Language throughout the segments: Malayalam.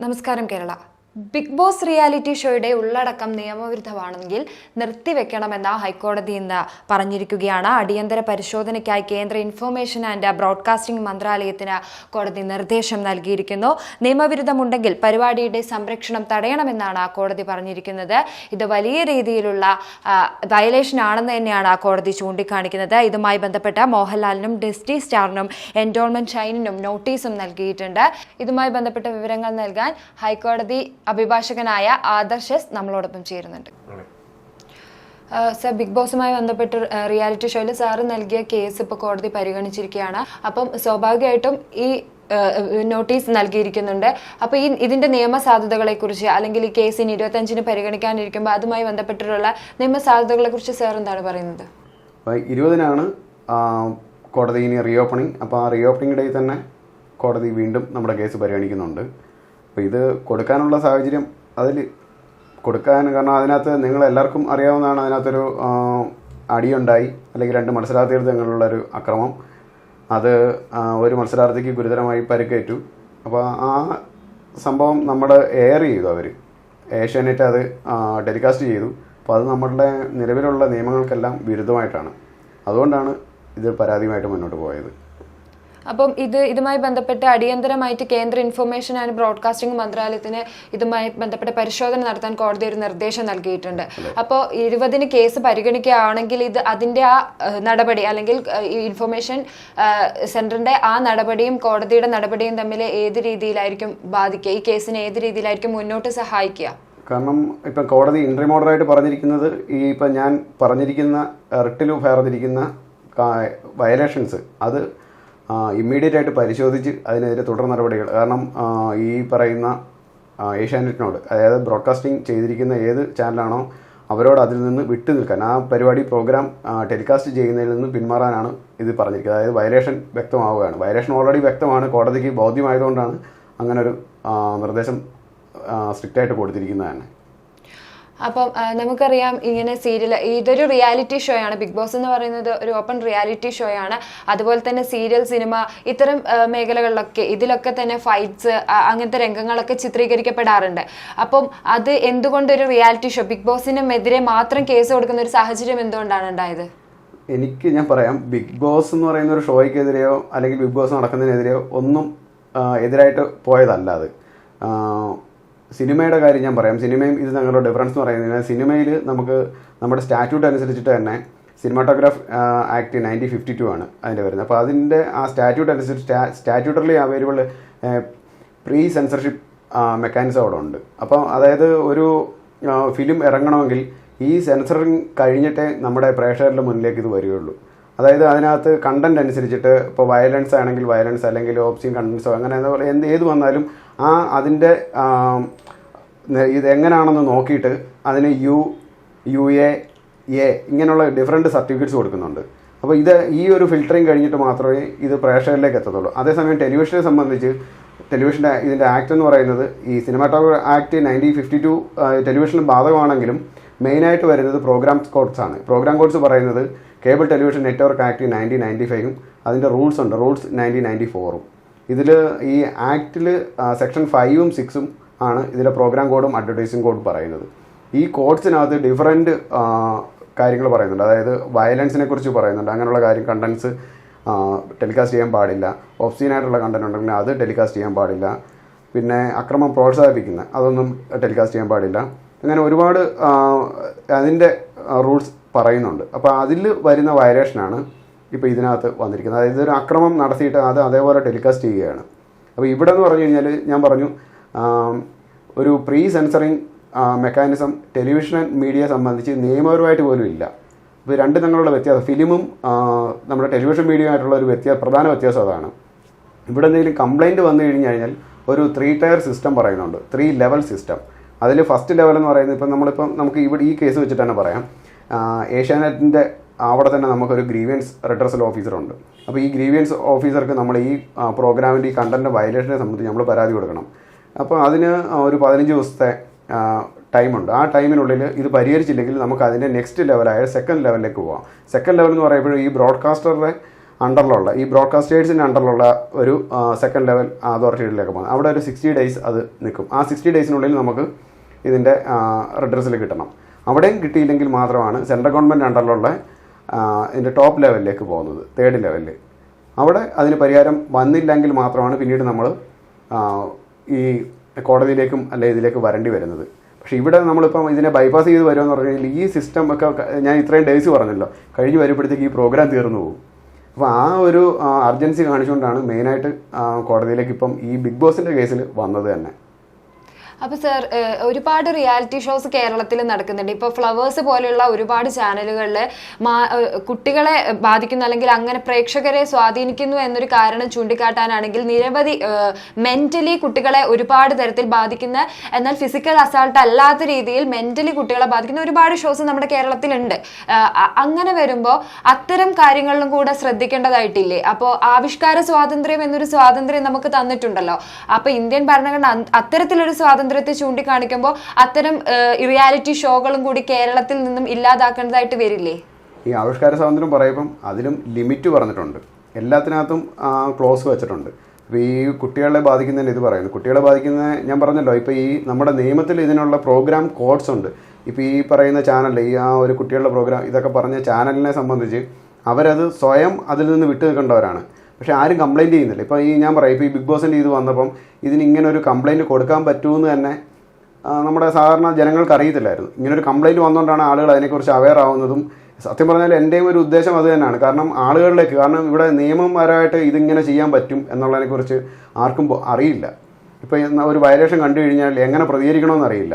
നമസ്കാരം കേരള. ബിഗ് ബോസ് റിയാലിറ്റി ഷോയുടെ ഉള്ളടക്കം നിയമവിരുദ്ധമാണെങ്കിൽ നിർത്തിവെക്കണമെന്ന ഹൈക്കോടതി ഇന്ന് പറഞ്ഞിരിക്കുകയാണ്. അടിയന്തര പരിശോധനയ്ക്കായി കേന്ദ്ര ഇൻഫർമേഷൻ ആൻഡ് ബ്രോഡ്കാസ്റ്റിംഗ് മന്ത്രാലയത്തിന് കോടതി നിർദ്ദേശം നൽകിയിരിക്കുന്നു. നിയമവിരുദ്ധമുണ്ടെങ്കിൽ പരിപാടിയുടെ സംരക്ഷണം തടയണമെന്നാണ് കോടതി പറഞ്ഞിരിക്കുന്നത്. ഇത് വലിയ രീതിയിലുള്ള വയലേഷൻ ആണെന്ന് തന്നെയാണ് കോടതി ചൂണ്ടിക്കാണിക്കുന്നത്. ഇതുമായി ബന്ധപ്പെട്ട മോഹൻലാലിനും ഡിസ്റ്റി സ്റ്റാറിനും എൻഡോൾമെന്റ് ഷൈനിനും നോട്ടീസും നൽകിയിട്ടുണ്ട്. ഇതുമായി ബന്ധപ്പെട്ട വിവരങ്ങൾ നൽകാൻ ഹൈക്കോടതി അഭിഭാഷകനായ ആദർശ് എസ് നമ്മളോടൊപ്പം ചേരുന്നുണ്ട്. സർ ബിഗ് ബോസുമായി ബന്ധപ്പെട്ട് റിയാലിറ്റി ഷോയിൽ സാറ് നൽകിയ കേസ് ഇപ്പോൾ കോടതി പരിഗണിച്ചിരിക്കുകയാണ്. അപ്പം സ്വാഭാവികമായിട്ടും ഈ നോട്ടീസ് നൽകിയിരിക്കുന്നുണ്ട്. അപ്പോൾ ഈ ഇതിന്റെ നിയമസാധ്യതകളെ കുറിച്ച് അല്ലെങ്കിൽ ഈ കേസിന് ഇരുപത്തഞ്ചിന് പരിഗണിക്കാനിരിക്കുമ്പോൾ അതുമായി ബന്ധപ്പെട്ടിട്ടുള്ള നിയമസാധ്യതകളെ കുറിച്ച് സാർ എന്താണ് പറയുന്നത്? ഇരുപതിനാണ് കോടതി ഇനി റീ ഓപ്പണിംഗ് അപ്പോൾ ആ റീ ഓപ്പണിംഗ് ഡേ തന്നെ കോടതി വീണ്ടും നമ്മുടെ കേസ് പരിഗണിക്കുന്നുണ്ട്. അപ്പോൾ ഇത് കൊടുക്കാനുള്ള സാഹചര്യം അതിൽ കൊടുക്കാൻ കാരണം അതിനകത്ത് നിങ്ങൾ എല്ലാവർക്കും അറിയാവുന്നതാണ് അതിനകത്തൊരു അടിയുണ്ടായി അല്ലെങ്കിൽ രണ്ട് മത്സരാർത്ഥികൾ തങ്ങളുള്ളൊരു അക്രമം. അത് ഒരു മത്സരാർത്ഥിക്ക് ഗുരുതരമായി പരിക്കേറ്റു. അപ്പോൾ ആ സംഭവം നമ്മൾ എയർ ചെയ്തു അവർ ഏഷ്യാനെറ്റ് അത് ടെലികാസ്റ്റ് ചെയ്തു. അപ്പോൾ അത് നമ്മളുടെ നിലവിലുള്ള നിയമങ്ങൾക്കെല്ലാം വിരുദ്ധമായിട്ടാണ്. അതുകൊണ്ടാണ് ഇത് പരാതിയുമായിട്ട് മുന്നോട്ട് പോയത്. അപ്പം ഇത് ഇതുമായി ബന്ധപ്പെട്ട് അടിയന്തരമായിട്ട് കേന്ദ്ര ഇൻഫർമേഷൻ ആൻഡ് ബ്രോഡ്കാസ്റ്റിംഗ് മന്ത്രാലയത്തിന് ഇതുമായി ബന്ധപ്പെട്ട പരിശോധന നടത്താൻ കോടതി ഒരു നിർദ്ദേശം നൽകിയിട്ടുണ്ട്. അപ്പോൾ ഇരുപതിന് കേസ് പരിഗണിക്കുകയാണെങ്കിൽ ഇത് അതിന്റെ ആ നടപടി അല്ലെങ്കിൽ ഇൻഫർമേഷൻ സെന്ററിന്റെ ആ നടപടിയും കോടതിയുടെ നടപടിയും തമ്മിൽ ഏത് രീതിയിലായിരിക്കും ബാധിക്കുക? ഈ കേസിനെ ഏത് രീതിയിലായിരിക്കും മുന്നോട്ട് സഹായിക്കുക? കാരണം ഇപ്പം കോടതി ഇൻട്രി മോഡറായിട്ട് പറഞ്ഞിരിക്കുന്നത് ഈ ഇപ്പം ഞാൻ പറഞ്ഞിരിക്കുന്ന റിട്ടിൽ പറഞ്ഞിരിക്കുന്ന വയലേഷൻസ് അത് ഇമ്മീഡിയറ്റ് ആയിട്ട് പരിശോധിച്ച് അതിനെതിരെ തുടർ നടപടികൾ. കാരണം ഈ പറയുന്ന ഏഷ്യാനെറ്റിനോട് അതായത് ബ്രോഡ്കാസ്റ്റിംഗ് ചെയ്തിരിക്കുന്ന ഏത് ചാനലാണോ അവരോട് അതിൽ നിന്ന് വിട്ടു നിൽക്കാൻ. ആ പരിപാടി പ്രോഗ്രാം ടെലികാസ്റ്റ് ചെയ്യുന്നതിൽ നിന്ന് പിന്മാറാനാണ് ഇത് പറഞ്ഞിരിക്കുന്നത്. അതായത് വയലേഷൻ വ്യക്തമാവുകയാണ്. വയലേഷൻ ഓൾറെഡി വ്യക്തമാണ്. കോടതിക്ക് ബോധ്യമായതുകൊണ്ടാണ് അങ്ങനെ ഒരു നിർദ്ദേശം സ്ട്രിക്റ്റായിട്ട് കൊടുത്തിരിക്കുന്നത് തന്നെ അപ്പം നമുക്കറിയാം ഇങ്ങനെ സീരിയൽ ഇതൊരു റിയാലിറ്റി ഷോ ആണ്. ബിഗ് ബോസ് എന്ന് പറയുന്നത് ഒരു ഓപ്പൺ റിയാലിറ്റി ഷോ ആണ്. അതുപോലെ തന്നെ സീരിയൽ സിനിമ ഇത്തരം മേഖലകളിലൊക്കെ ഇതിലൊക്കെ തന്നെ ഫൈറ്റ്സ് അങ്ങനത്തെ രംഗങ്ങളൊക്കെ ചിത്രീകരിക്കപ്പെടാറുണ്ട്. അപ്പം അത് എന്തുകൊണ്ട് ഒരു റിയാലിറ്റി ഷോ ബിഗ് ബോസിനെതിരെ മാത്രം കേസ് കൊടുക്കുന്ന ഒരു സാഹചര്യം എന്തുകൊണ്ടാണ് ഉണ്ടായത്? എനിക്ക് ഞാൻ പറയാം ബിഗ് ബോസ് എന്ന് പറയുന്ന ഒരു ഷോയ്ക്കെതിരെയോ അല്ലെങ്കിൽ ബിഗ് ബോസ് നടക്കുന്നതിനെതിരെയോ ഒന്നും എതിരായിട്ട് പോയതല്ല അത്. സിനിമയുടെ കാര്യം ഞാൻ പറയാം. സിനിമയും ഇത് തങ്ങളുടെ ഡിഫറൻസ് എന്ന് പറയുന്നത് സിനിമയിൽ നമുക്ക് നമ്മുടെ സ്റ്റാറ്റ്യൂട്ട് അനുസരിച്ചിട്ട് തന്നെ cinematograph act nineteen fifty two ആണ് അതിന്റെ വരുന്നത്. അപ്പോൾ അതിന്റെ ആ സ്റ്റാറ്റ്യൂട്ട് അനുസരിച്ച് statutorily available pre censorship mechanism അവിടെ ഉണ്ട്. അപ്പോൾ അതായത് ഒരു ഫിലിം ഇറങ്ങണമെങ്കിൽ ഈ സെൻസറിങ് കഴിഞ്ഞിട്ടേ നമ്മുടെ പ്രേക്ഷകരുടെ മുന്നിലേക്ക് ഇത് വരികയുള്ളൂ. അതായത് അതിനകത്ത് കണ്ടന്റ് അനുസരിച്ചിട്ട് ഇപ്പോൾ വയലൻസ് ആണെങ്കിൽ വയലൻസ് അല്ലെങ്കിൽ ഓപ്ഷൻ കണ്ടൻസോ അങ്ങനെ എന്ത് ഏത് വന്നാലും ആ അതിന്റെ ഇത് എങ്ങനെയാണെന്ന് നോക്കിയിട്ട് അതിന് യു യു എ എ ഇങ്ങനെയുള്ള ഡിഫറെന്റ് സർട്ടിഫിക്കറ്റ്സ് കൊടുക്കുന്നുണ്ട്. അപ്പോൾ ഇത് ഈ ഒരു ഫിൽറ്ററിങ് കഴിഞ്ഞിട്ട് മാത്രമേ ഇത് പ്രേക്ഷകരിലേക്ക് എത്തത്തുള്ളൂ. അതേസമയം ടെലിവിഷനെ സംബന്ധിച്ച് ടെലിവിഷന്റെ ഇതിന്റെ ആക്ട് എന്ന് പറയുന്നത് ഈ cinematography act nineteen fifty two ടെലിവിഷന് ബാധകമാണെങ്കിലും മെയിനായിട്ട് വരുന്നത് പ്രോഗ്രാം കോഡ്സ് ആണ്. പ്രോഗ്രാം കോഡ്സ് പറയുന്നത് cable television network act nineteen ninety ഫൈവും അതിന്റെ റൂൾസ് ഉണ്ട്. റൂൾസ് നയന്റീൻ നയന്റി ഫോറും ഇതിൽ ഈ ആക്റ്റിൽ സെക്ഷൻ ഫൈവും സിക്സും ആണ് ഇതിലെ പ്രോഗ്രാം കോഡും അഡ്വർടൈസിംഗ് കോഡും പറയുന്നത്. ഈ കോഡ്സിനകത്ത് ഡിഫറെന്റ് കാര്യങ്ങൾ പറയുന്നുണ്ട്. അതായത് വയലൻസിനെ കുറിച്ച് പറയുന്നുണ്ട്. അങ്ങനെയുള്ള കാര്യം കണ്ടൻസ് ടെലികാസ്റ്റ് ചെയ്യാൻ പാടില്ല. ഒബ്സീനായിട്ടുള്ള കണ്ടന്റ് ഉണ്ടെങ്കിൽ അത് ടെലികാസ്റ്റ് ചെയ്യാൻ പാടില്ല. പിന്നെ അക്രമം പ്രോത്സാഹിപ്പിക്കുന്ന അതൊന്നും ടെലികാസ്റ്റ് ചെയ്യാൻ പാടില്ല. അങ്ങനെ ഒരുപാട് അതിന്റെ റൂൾസ് പറയുന്നുണ്ട്. അപ്പോൾ അതിൽ വരുന്ന വയലേഷനാണ് ഇപ്പോൾ ഇതിനകത്ത് വന്നിരിക്കുന്നത്. അതായത് ഒരു അക്രമം നടത്തിയിട്ട് അത് അതേപോലെ ടെലികാസ്റ്റ് ചെയ്യുകയാണ്. അപ്പോൾ ഇവിടെ എന്ന് പറഞ്ഞു കഴിഞ്ഞാൽ ഞാൻ പറഞ്ഞു ഒരു pre censoring mechanism television and media സംബന്ധിച്ച് നിയമപരമായിട്ട് പോലും ഇല്ല. ഇപ്പോൾ രണ്ട് തങ്ങളുടെ വ്യത്യാസം. ഫിലിമും നമ്മുടെ ടെലിവിഷൻ മീഡിയ ആയിട്ടുള്ള ഒരു വ്യത്യാസം പ്രധാന വ്യത്യാസം അതാണ്. ഇവിടെ എന്തെങ്കിലും കംപ്ലയിന്റ് വന്നു കഴിഞ്ഞ് കഴിഞ്ഞാൽ ഒരു ത്രീ ടയർ സിസ്റ്റം പറയുന്നുണ്ട്. ത്രീ ലെവൽ സിസ്റ്റം അതിൽ ഫസ്റ്റ് ലെവൽ എന്ന് പറയുന്നത് ഇപ്പം നമ്മളിപ്പം നമുക്ക് ഇവിടെ ഈ കേസ് വെച്ചിട്ട് പറയാം. ഏഷ്യാനെറ്റിന്റെ അവിടെ തന്നെ നമുക്കൊരു ഗ്രീവിയൻസ് റിട്രസൽ ഓഫീസറുണ്ട് അപ്പോൾ ഈ ഗ്രീവിയൻസ് ഓഫീസർക്ക് നമ്മൾ ഈ പ്രോഗ്രാമിന്റെ ഈ കണ്ടന്റ് വയലേഷനെ സംബന്ധിച്ച് നമ്മൾ പരാതി കൊടുക്കണം. അപ്പോൾ അതിന് ഒരു പതിനഞ്ച് ദിവസത്തെ ടൈമുണ്ട് ആ ടൈമിനുള്ളിൽ ഇത് പരിഹരിച്ചില്ലെങ്കിൽ നമുക്ക് അതിന്റെ നെക്സ്റ്റ് ലെവലായ സെക്കൻഡ് ലെവലിലേക്ക് പോകാം സെക്കൻഡ് ലെവൽ എന്ന് പറയുമ്പോൾ ഈ ബ്രോഡ്കാസ്റ്ററുടെ അണ്ടറിലുള്ള ഈ ബ്രോഡ്കാസ്റ്റേഴ്സിന്റെ അണ്ടറിലുള്ള ഒരു സെക്കൻഡ് ലെവൽ അതോറിറ്റിയിലേക്ക് പോകാം അവിടെ ഒരു സിക്സ്റ്റി ഡേയ്സ് അത് നിൽക്കും. ആ സിക്സ്റ്റി ഡേയ്സിനുള്ളിൽ നമുക്ക് ഇതിന്റെ റിഡ്രസ്സിൽ കിട്ടണം. അവിടെയും കിട്ടിയില്ലെങ്കിൽ മാത്രമാണ് സെൻട്രൽ ഗവൺമെന്റ് അണ്ടറിലുള്ള ഇതിന്റെ ടോപ്പ് ലെവലിലേക്ക് പോകുന്നത് തേർഡ് ലെവലിൽ അവിടെ അതിന് പരിഹാരം വന്നില്ലെങ്കിൽ മാത്രമാണ് പിന്നീട് നമ്മൾ ഈ കോടതിയിലേക്കും അല്ലെ ഇതിലേക്ക് വരേണ്ടി വരുന്നത്. പക്ഷേ ഇവിടെ നമ്മളിപ്പം ഇതിനെ ബൈപ്പാസ് ചെയ്ത് വരുമെന്ന് പറഞ്ഞു കഴിഞ്ഞാൽ ഈ സിസ്റ്റം ഒക്കെ ഞാൻ ഇത്രയും ഡേയ്സ് പറഞ്ഞല്ലോ കഴിഞ്ഞ് വരുമ്പോഴത്തേക്ക് ഈ പ്രോഗ്രാം തീർന്നു പോകും. അപ്പോൾ ആ ഒരു അർജൻസി കാണിച്ചുകൊണ്ടാണ് മെയിനായിട്ട് കോടതിയിലേക്ക് ഇപ്പം ഈ ബിഗ് ബോസിന്റെ കേസിൽ വന്നത് തന്നെ. അപ്പൊ സർ ഒരുപാട് റിയാലിറ്റി ഷോസ് കേരളത്തിൽ നടക്കുന്നുണ്ട്. ഇപ്പൊ ഫ്ലവേഴ്സ് പോലെയുള്ള ഒരുപാട് ചാനലുകളിൽ കുട്ടികളെ ബാധിക്കുന്ന അല്ലെങ്കിൽ അങ്ങനെ പ്രേക്ഷകരെ സ്വാധീനിക്കുന്നു എന്നൊരു കാരണം ചൂണ്ടിക്കാട്ടാനാണെങ്കിൽ നിരവധി മെന്റലി കുട്ടികളെ ഒരുപാട് തരത്തിൽ ബാധിക്കുന്ന എന്നാൽ ഫിസിക്കൽ അസാൾട്ട് അല്ലാത്ത രീതിയിൽ മെന്റലി കുട്ടികളെ ബാധിക്കുന്ന ഒരുപാട് ഷോസ് നമ്മുടെ കേരളത്തിലുണ്ട്. അങ്ങനെ വരുമ്പോൾ അത്തരം കാര്യങ്ങളിലും കൂടെ ശ്രദ്ധിക്കേണ്ടതായിട്ടില്ലേ? അപ്പോൾ ആവിഷ്കാര സ്വാതന്ത്ര്യം എന്നൊരു സ്വാതന്ത്ര്യം നമുക്ക് തന്നിട്ടുണ്ടല്ലോ. അപ്പൊ ഇന്ത്യൻ ഭരണഘടന അത്തരത്തിലൊരു അത്തരത്തിലൊരു സ്വാതന്ത്ര്യത്തെ ചൂണ്ടിക്കാണിക്കുമ്പോൾ അത്തരം റിയാലിറ്റി ഷോകളും കൂടി കേരളത്തിൽ നിന്നും ഇല്ലാതാക്കേണ്ടതായിട്ട് വരില്ലേ? ഈ ആവിഷ്കാര സ്വാതന്ത്ര്യം പറയുമ്പം അതിലും ലിമിറ്റ് പറഞ്ഞിട്ടുണ്ട്. എല്ലാത്തിനകത്തും ക്ലോസ് വെച്ചിട്ടുണ്ട്. അപ്പോൾ ഈ കുട്ടികളെ ബാധിക്കുന്നതിന് ഇത് പറയുന്നു. കുട്ടികളെ ബാധിക്കുന്ന ഞാൻ പറഞ്ഞല്ലോ ഇപ്പോൾ ഈ നമ്മുടെ നിയമത്തിൽ ഇതിനുള്ള പ്രോഗ്രാം കോഡ്സ് ഉണ്ട്. ഇപ്പോൾ ഈ പറയുന്ന ചാനൽ ഈ ആ ഒരു കുട്ടികളുടെ പ്രോഗ്രാം ഇതൊക്കെ പറഞ്ഞ ചാനലിനെ സംബന്ധിച്ച് അവരത് സ്വയം അതിൽ നിന്ന് വിട്ടു നിൽക്കേണ്ടവരാണ് പക്ഷെ ആരും കംപ്ലൈന്റ് ചെയ്യുന്നില്ല. ഇപ്പോൾ ഈ ഞാൻ പറയാം ഇപ്പോൾ ഈ ബിഗ് ബോസിന്റെ ഇത് വന്നപ്പം ഇതിന് ഇങ്ങനെ ഒരു കംപ്ലൈന്റ് കൊടുക്കാൻ പറ്റുമെന്ന് തന്നെ നമ്മുടെ സാധാരണ ജനങ്ങൾക്ക് അറിയത്തില്ലായിരുന്നു. ഇങ്ങനൊരു കംപ്ലൈന്റ് വന്നുകൊണ്ടാണ് ആളുകൾ അതിനെക്കുറിച്ച് അവെയർ ആവുന്നതും സത്യം പറഞ്ഞാൽ എന്റെയും ഒരു ഉദ്ദേശം അത് തന്നെയാണ്. കാരണം ആളുകളിലേക്ക് കാരണം ഇവിടെ നിയമപരമായിട്ട് ഇതിങ്ങനെ ചെയ്യാൻ പറ്റും എന്നുള്ളതിനെക്കുറിച്ച് ആർക്കും അറിയില്ല. ഇപ്പോൾ ഒരു വയലേഷൻ കണ്ടു കഴിഞ്ഞാൽ എങ്ങനെ പ്രതികരിക്കണമെന്ന് അറിയില്ല.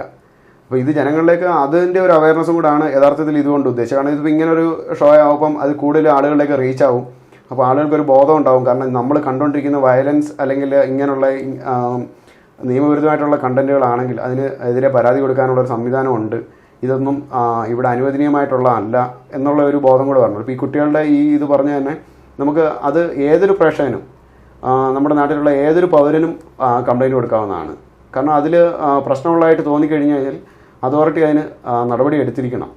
അപ്പോൾ ഇത് ജനങ്ങളിലേക്ക് അതിന്റെ ഒരു അവയർനെസ്സും കൂടാണ് യഥാർത്ഥത്തിൽ ഇതുകൊണ്ട് ഉദ്ദേശിച്ചത്. കാരണം ഇതിപ്പോൾ ഇങ്ങനെ ഒരു ഷോ ആവുമ്പം അത് കൂടുതൽ ആളുകളിലേക്ക് റീച്ച് ആവും. അപ്പോൾ ആളുകൾക്കൊരു ബോധം ഉണ്ടാവും. കാരണം നമ്മൾ കണ്ടുകൊണ്ടിരിക്കുന്ന വയലൻസ് അല്ലെങ്കിൽ ഇങ്ങനെയുള്ള നിയമവിരുദ്ധമായിട്ടുള്ള കണ്ടന്റുകളാണെങ്കിൽ അതിന് എതിരെ പരാതി കൊടുക്കാനുള്ള ഒരു സംവിധാനമുണ്ട് ഇതൊന്നും ഇവിടെ അനുവദനീയമായിട്ടുള്ള അല്ല എന്നുള്ള ഒരു ബോധം കൂടെ പറഞ്ഞു ഇപ്പോൾ ഈ കുട്ടികളുടെ ഈ ഇത് പറഞ്ഞു തന്നെ നമുക്ക് അത് ഏതൊരു പ്രേക്ഷകനും നമ്മുടെ നാട്ടിലുള്ള ഏതൊരു പൗരനും കംപ്ലൈന്റ് കൊടുക്കാവുന്നതാണ്. കാരണം അതിൽ പ്രശ്നമുള്ളതായിട്ട് തോന്നിക്കഴിഞ്ഞു കഴിഞ്ഞാൽ അതോറിറ്റി അതിന് നടപടി എടുത്തിരിക്കണം.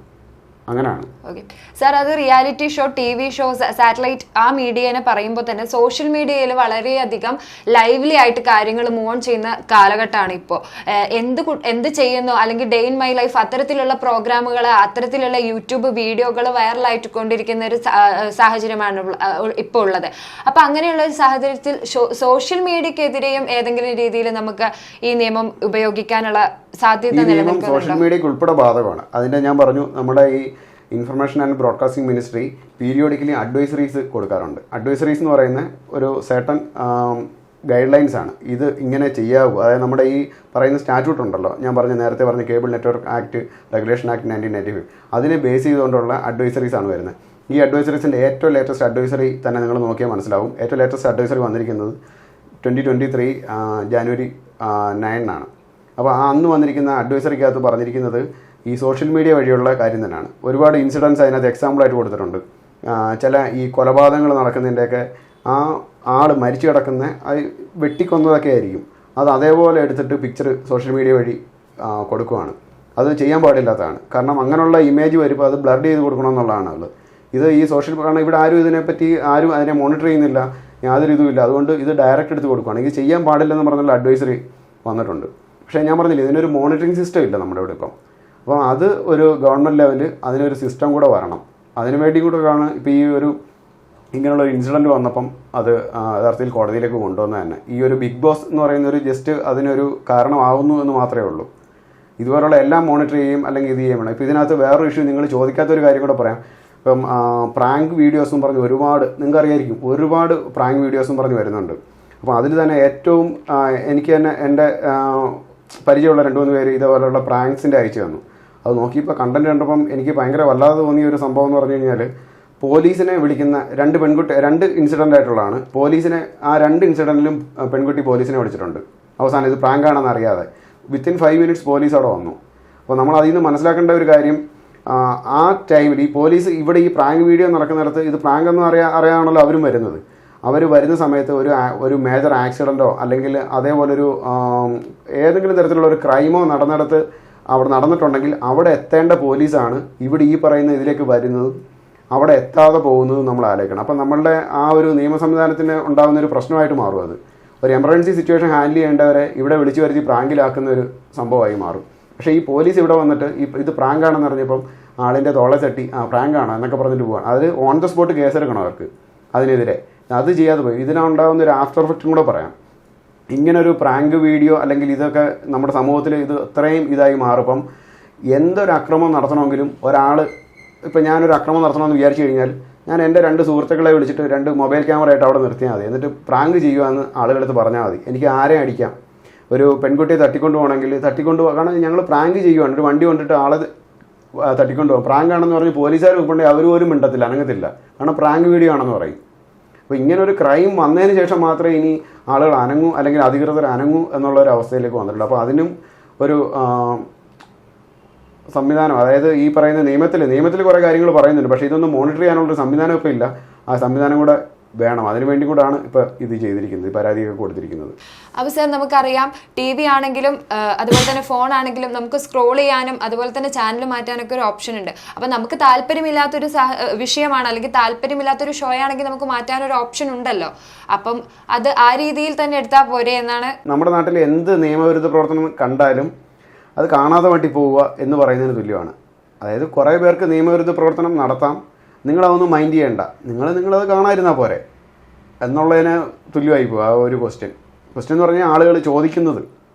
അങ്ങനെയാണ്. ഓക്കെ സാർ അത് reality show T V show satellite ആ മീഡിയനെ പറയുമ്പോൾ തന്നെ സോഷ്യൽ മീഡിയയിൽ വളരെയധികം ലൈവ്ലി ആയിട്ട് കാര്യങ്ങൾ മൂവ് ഓൺ ചെയ്യുന്ന കാലഘട്ടമാണ് ഇപ്പോൾ എന്ത് എന്ത് ചെയ്യുന്നു? അല്ലെങ്കിൽ ഡേ ഇൻ മൈ ലൈഫ് അത്തരത്തിലുള്ള പ്രോഗ്രാമുകൾ അത്തരത്തിലുള്ള യൂട്യൂബ് വീഡിയോകൾ വൈറലായിട്ട് കൊണ്ടിരിക്കുന്ന ഒരു സാഹചര്യമാണ് ഇപ്പോൾ ഉള്ളത്. അപ്പം അങ്ങനെയുള്ള ഒരു സാഹചര്യത്തിൽ സോഷ്യൽ മീഡിയക്കെതിരെയും ഏതെങ്കിലും രീതിയിൽ നമുക്ക് ഈ നിയമം ഉപയോഗിക്കാനുള്ള സാധ്യത നിലനിൽക്കുന്നുണ്ടോ? സോഷ്യൽ മീഡിയക്ക് ഉൾപ്പെടെ ബാധകമാണ്. അതിന്റെ ഞാൻ പറഞ്ഞു നമ്മുടെ ഈ information and broadcasting ministry periodically advisories കൊടുക്കാറുണ്ട്. അഡ്വൈസറീസ് എന്ന് പറയുന്ന ഒരു സേട്ടൺ ഗൈഡ് ലൈൻസ് ആണ്. ഇത് ഇങ്ങനെ ചെയ്യാവൂ. അതായത് നമ്മുടെ ഈ പറയുന്ന സ്റ്റാറ്റ്യൂട്ട് ഉണ്ടല്ലോ. ഞാൻ പറഞ്ഞ നേരത്തെ പറഞ്ഞ cable network act regulation act nineteen ninety five അതിനെ ബേസ് ചെയ്തുകൊണ്ടുള്ള അഡ്വൈസറീസ് ആണ് വരുന്നത്. ഈ അഡ്വൈസറീസിന്റെ ഏറ്റവും ലേറ്റസ്റ്റ് അഡ്വൈസറി തന്നെ നിങ്ങൾ നോക്കിയാൽ മനസ്സിലാവും. ഏറ്റവും ലേറ്റസ്റ്റ് അഡ്വൈസറി വന്നിരിക്കുന്നത് ട്വന്റി ട്വന്റി ത്രീ ജാനുവരി നയനാണ് അപ്പോൾ ആ അന്ന് വന്നിരിക്കുന്ന അഡ്വൈസറിക്കകത്ത് പറഞ്ഞിരിക്കുന്നത് ഈ സോഷ്യൽ മീഡിയ വഴിയുള്ള കാര്യം തന്നെയാണ്. ഒരുപാട് ഇൻസിഡൻസ് അതിനകത്ത് എക്സാമ്പിളായിട്ട് കൊടുത്തിട്ടുണ്ട്. ചില ഈ കൊലപാതകങ്ങൾ നടക്കുന്നതിന്റെയൊക്കെ ആ ആൾ മരിച്ചു കിടക്കുന്ന അത് വെട്ടിക്കൊന്നതൊക്കെ ആയിരിക്കും. അത് അതേപോലെ എടുത്തിട്ട് പിക്ചർ സോഷ്യൽ മീഡിയ വഴി കൊടുക്കുവാണ്. അത് ചെയ്യാൻ പാടില്ലാത്തതാണ്. കാരണം അങ്ങനെയുള്ള ഇമേജ് വരുമ്പോൾ അത് ബ്ലഡ് ചെയ്ത് കൊടുക്കണമെന്നുള്ളതാണ് അത് ഇത് ഈ സോഷ്യൽ കാരണം ഇവിടെ ആരും ഇതിനെപ്പറ്റി ആരും അതിനെ മോണിറ്റർ ചെയ്യുന്നില്ല യാതൊരു ഇതുമില്ല. അതുകൊണ്ട് ഇത് ഡയറക്റ്റ് എടുത്ത് കൊടുക്കുകയാണ് ഇത് ചെയ്യാൻ പാടില്ലെന്ന് പറഞ്ഞുള്ള അഡ്വൈസറി വന്നിട്ടുണ്ട്. പക്ഷേ ഞാൻ പറഞ്ഞില്ല ഇതിനൊരു മോണിറ്ററിംഗ് സിസ്റ്റം ഇല്ല നമ്മുടെ ഇവിടെ ഇപ്പം. അപ്പോൾ അത് ഒരു ഗവൺമെന്റ് ലെവലിൽ അതിനൊരു സിസ്റ്റം കൂടെ വരണം. അതിനു വേണ്ടി ആണ് ഇപ്പോൾ ഈ ഒരു ഇങ്ങനെയുള്ള ഒരു ഇൻസിഡന്റ് വന്നപ്പം അത് യഥാർത്ഥത്തിൽ കോടതിയിലേക്ക് കൊണ്ടുവന്ന തന്നെ. ഈ ഒരു ബിഗ് ബോസ് എന്ന് പറയുന്ന ഒരു ജസ്റ്റ് അതിനൊരു കാരണമാവുന്നു എന്ന് മാത്രമേ ഉള്ളൂ. ഇതുപോലുള്ള എല്ലാം മോണിറ്റർ ചെയ്യും അല്ലെങ്കിൽ ഇത് ചെയ്യണം ഇപ്പോൾ ഇതിനകത്ത് വേറൊരു ഇഷ്യൂ നിങ്ങൾ ചോദിക്കാത്ത ഒരു കാര്യം കൂടെ പറയാം. ഇപ്പം പ്രാങ്ക് വീഡിയോസും പറഞ്ഞ് ഒരുപാട് നിങ്ങൾക്ക് അറിയായിരിക്കും ഒരുപാട് പ്രാങ്ക് വീഡിയോസും പറഞ്ഞ് വരുന്നുണ്ട്. അപ്പോൾ അതിൽ തന്നെ ഏറ്റവും എനിക്ക് തന്നെ എന്റെ പരിചയമുള്ള രണ്ട് മൂന്ന് പേര് ഇതേപോലെയുള്ള പ്രാങ്ക്സിന്റെ അയച്ചു തന്നു. അത് നോക്കിയപ്പോൾ കണ്ടന്റ് കണ്ടപ്പം എനിക്ക് ഭയങ്കര വല്ലാതെ തോന്നിയ ഒരു സംഭവം എന്ന് പറഞ്ഞു കഴിഞ്ഞാൽ പോലീസിനെ വിളിക്കുന്ന രണ്ട് പെൺകുട്ടി രണ്ട് ഇൻസിഡന്റ് ആയിട്ടുള്ളതാണ്. പോലീസിനെ ആ രണ്ട് ഇൻസിഡന്റിലും പെൺകുട്ടി പോലീസിനെ വിളിച്ചിട്ടുണ്ട്. അവസാനം ഇത് പ്രാങ്ക് ആണെന്ന് അറിയാതെ. വിത്തിൻ ഫൈവ് മിനിറ്റ്സ് പോലീസ് അവിടെ വന്നു. അപ്പോൾ നമ്മൾ അതിൽ നിന്ന് മനസ്സിലാക്കേണ്ട ഒരു കാര്യം ആ, ടൈമിൽ ഈ പോലീസ് ഇവിടെ ഈ പ്രാങ്ക് വീഡിയോ നടക്കുന്നിടത്ത് ഇത് പ്രാങ്ക് എന്ന് അറിയാ അറിയാണല്ലോ അവരും വരുന്നത്. അവർ വരുന്ന സമയത്ത് ഒരു ഒരു മേജർ ആക്സിഡന്റോ അല്ലെങ്കിൽ അതേപോലൊരു ഏതെങ്കിലും തരത്തിലുള്ള ഒരു ക്രൈമോ നടന്നിടത്ത് അവിടെ നടന്നിട്ടുണ്ടെങ്കിൽ അവിടെ എത്തേണ്ട പോലീസാണ് ഇവിടെ ഈ പറയുന്ന ഇതിലേക്ക് വരുന്നതും. അവിടെ എത്താതെ പോകുന്നത് നമ്മൾ ആലോചിക്കണം. അപ്പം നമ്മളുടെ ആ ഒരു നിയമ സംവിധാനത്തിന് ഉണ്ടാകുന്ന ഒരു പ്രശ്നമായിട്ട് മാറും അത്. ഒരു എമർജൻസി സിറ്റുവേഷൻ ഹാൻഡിൽ ചെയ്യേണ്ടവരെ ഇവിടെ വിളിച്ചു വരുത്തി പ്രാങ്കിലാക്കുന്ന ഒരു സംഭവമായി മാറും. പക്ഷേ ഈ പോലീസ് ഇവിടെ വന്നിട്ട് ഈ ഇത് പ്രാങ്കാണെന്ന് പറഞ്ഞപ്പം ആളിന്റെ തോളെ ചട്ടി ആ പ്രാങ്കാണ് എന്നൊക്കെ പറഞ്ഞിട്ട് പോവാണ്. അത് ഓൺ ദ സ്പോട്ട് കേസെടുക്കണം അവർക്ക് അതിനെതിരെ. അത് ചെയ്യാതെ പോയി. ഇതിനുണ്ടാകുന്ന ഒരു ആഫ്റ്റർ എഫക്റ്റും കൂടെ പറയാം. ഇങ്ങനെ ഒരു പ്രാങ്ക് വീഡിയോ അല്ലെങ്കിൽ ഇതൊക്കെ നമ്മുടെ സമൂഹത്തിൽ ഇത് അത്രയും ഇതായി മാറുമ്പം എന്തൊരു അക്രമം നടത്തണമെങ്കിലും ഒരാൾ ഇപ്പം ഞാനൊരു അക്രമം നടത്തണമെന്ന് വിചാരിച്ചു കഴിഞ്ഞാൽ ഞാൻ എന്റെ രണ്ട് സുഹൃത്തുക്കളെ വിളിച്ചിട്ട് രണ്ട് മൊബൈൽ ക്യാമറ ആയിട്ട് അവിടെ നിർത്തിയാൽ മതി. എന്നിട്ട് പ്രാങ്ക് ചെയ്യുകയെന്ന് ആളുകളടുത്ത് പറഞ്ഞാൽ മതി. എനിക്ക് ആരെയും അടിക്കാം. ഒരു പെൺകുട്ടിയെ തട്ടിക്കൊണ്ട് പോകണമെങ്കിൽ തട്ടിക്കൊണ്ട് കാരണം ഞങ്ങൾ പ്രാങ്ക് ചെയ്യുവാണ്. ഒരു വണ്ടി കൊണ്ടിട്ട് ആളെ തട്ടിക്കൊണ്ടു പോകും. പ്രാങ്ക് ആണെന്ന് പറഞ്ഞ് പോലീസുകാർ ഉൾപ്പെടെ അവർ പോലും മിണ്ടത്തില്ല അനങ്ങത്തില്ല. കാരണം പ്രാങ്ക് വീഡിയോ ആണെന്ന് പറയും. അപ്പോൾ ഇങ്ങനെ ഒരു ക്രൈം വന്നതിന് ശേഷം മാത്രമേ ഇനി ആളുകൾ അനങ്ങൂ അല്ലെങ്കിൽ അധികൃതർ അനങ്ങൂ എന്നുള്ള ഒരു അവസ്ഥയിലേക്ക് വന്നിട്ടുള്ളൂ. അപ്പോൾ അതിനും ഒരു സംവിധാനം അതായത് ഈ പറയുന്ന നിയമത്തിൽ നിയമത്തിൽ കുറേ കാര്യങ്ങൾ പറയുന്നുണ്ട്. പക്ഷേ ഇതൊന്നും മോണിറ്റർ ചെയ്യാനുള്ളൊരു സംവിധാനം ഇപ്പോൾ ഇല്ല. ആ സംവിധാനം കൂടെ വേണം. അതിനു വേണ്ടി കൂടാണ് ഇപ്പോൾ ഇത് ചെയ്തിരിക്കുന്നത് പരാതിയൊക്കെ കൊടുത്തിരിക്കുന്നത്. അപ്പോൾ സാർ നമുക്കറിയാം ടി വി ആണെങ്കിലും അതുപോലെ തന്നെ ഫോൺ ആണെങ്കിലും നമുക്ക് സ്ക്രോൾ ചെയ്യാനും അതുപോലെ തന്നെ ചാനൽ മാറ്റാനൊക്കെ ഒരു ഓപ്ഷൻ ഉണ്ട്. അപ്പോൾ നമുക്ക് താല്പര്യമില്ലാത്തൊരു വിഷയമാണ് അല്ലെങ്കിൽ താല്പര്യമില്ലാത്തൊരു ഷോ ആണെങ്കിൽ നമുക്ക് മാറ്റാനൊരു ഓപ്ഷൻ ഉണ്ടല്ലോ. അപ്പം അത് ആ രീതിയിൽ തന്നെ എടുത്താൽ പോരെ എന്നാണ് നമ്മുടെ നാട്ടിൽ എന്ത് നിയമവിരുദ്ധ പ്രവർത്തനം കണ്ടാലും അത് കാണാതെ വട്ടി പോവുക എന്ന് പറയുന്നതിന് തുല്യമാണ്. അതായത് കുറേ പേർക്ക് നിയമവിരുദ്ധ പ്രവർത്തനം നടത്താം നിങ്ങളതൊന്നും മൈൻഡ് ചെയ്യണ്ട. നിങ്ങൾ നിങ്ങളത് കാണാതിരുന്നാൽ പോരെ. എന്നുള്ളതിന് തുല്യമായി പോകും ആ ഒരു ക്വസ്റ്റ്യൻ ക്വസ്റ്റ്യൻ എന്ന് പറഞ്ഞാൽ ആളുകൾ ചോദിക്കുന്നത്.